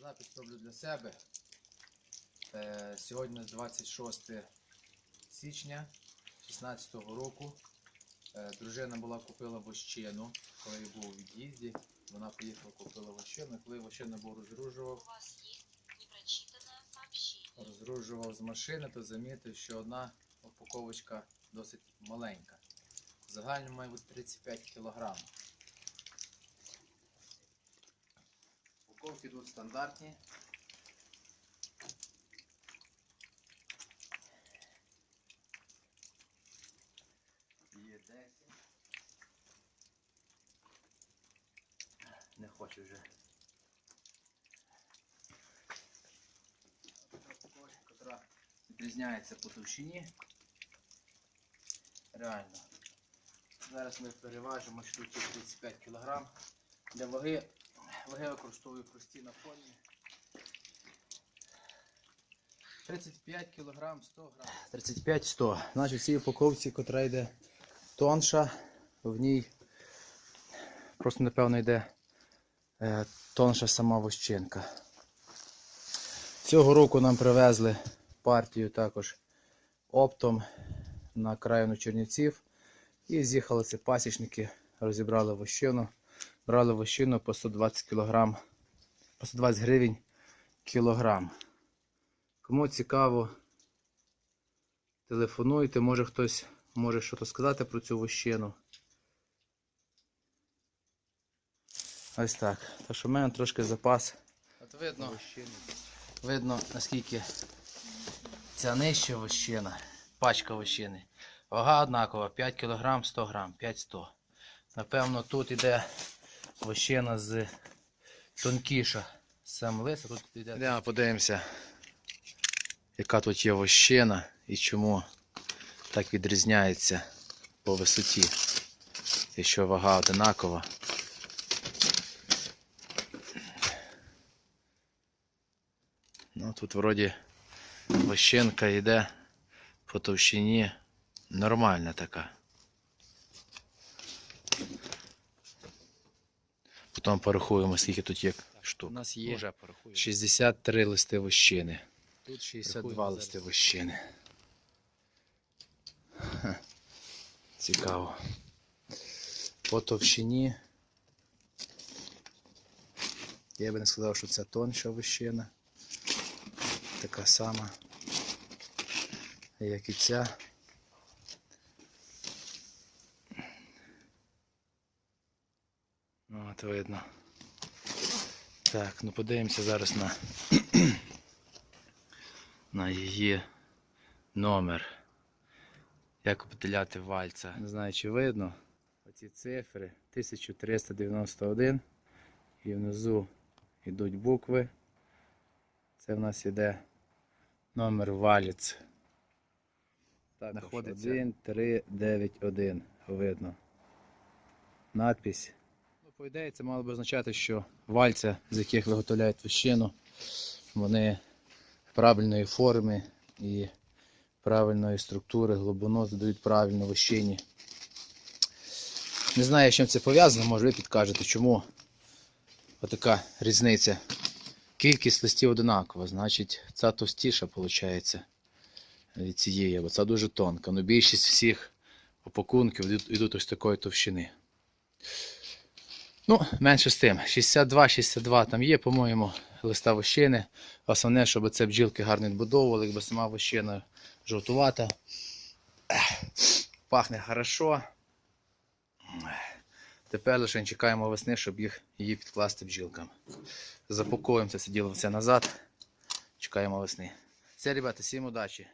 Запис роблю для себе. Е, Сьогодні 26 січня 2016 року. Е, Дружина була купила вощину, коли я був у від'їзді. Вона поїхала, купила вощину. Коли вощину був розгружував, розгружував з машини, то замітив, що одна упаковочка досить маленька. В загальному має бути 35 кг. Йдуть стандартні. Є 10. Не хочу вже. Яка відрізняється по товщині. Реально. Зараз ми переважимо штуки 35 кг. Для ваги, ваги використовую прості напольні. 35 кг 100 грам. 35-100. Значить, в цій упаковці, котра йде тонша, в ній просто напевно йде е, тонша сама вощинка. Цього року нам привезли партію також оптом на країну Чернівців. І з'їхали це пасічники, розібрали вощину. Брали вощину по 120 кг, по 120 гривень кілограм. Кому цікаво, телефонуйте, може хтось може щось сказати про цю вощину. Ось так. Так що в мене трошки запас. От видно, видно наскільки ця нижча вощина, пачка вощини. Вага однакова 5 кг 100 г, 5-100. Напевно, тут іде вощина з тонкіша. Сам лис, а тут іде. Йдемо подивимося, яка тут є вощина і чому так відрізняється по висоті. Якщо вага одинакова. Ну тут вроді вощинка йде по товщині нормальна така. Потім порахуємо, скільки тут є штук. У нас є 63 листи вощини. Тут 62 62 листи вощини. Цікаво. По товщині. Я би не сказав, що це тонша вощина. Така сама, як і ця. Ну, От видно. Так, ну подивимося зараз на, на її номер. Як определяти вальця. Не знаю, чи видно. Оці цифри 1391 і внизу йдуть букви. Це в нас іде номер валіц. Так, Знаходиться 1391. Видно. Надпись. По ідеї, це мало б означати, що вальця, з яких виготовляють вощину, вони правильної форми і правильної структури, глибину задають правильно вощині. Не знаю, з чим це пов'язано, може ви підкажете, чому отака різниця. Кількість листів одинакова, значить ця товстіша виходить від цієї, бо це дуже тонка. Ну, більшість всіх опакунків йдуть ось такої товщини. Ну, менше з тим. 62-62 там є, по-моєму, листа вощини. Основне, щоб це бджілки гарно відбудовували, якби сама вощина жовтувата. Пахне хорошо. Тепер лише чекаємо весни, щоб їх, її підкласти бджілкам. Запаковуємо це все все назад. Чекаємо весни. Все, ребята, всім удачі.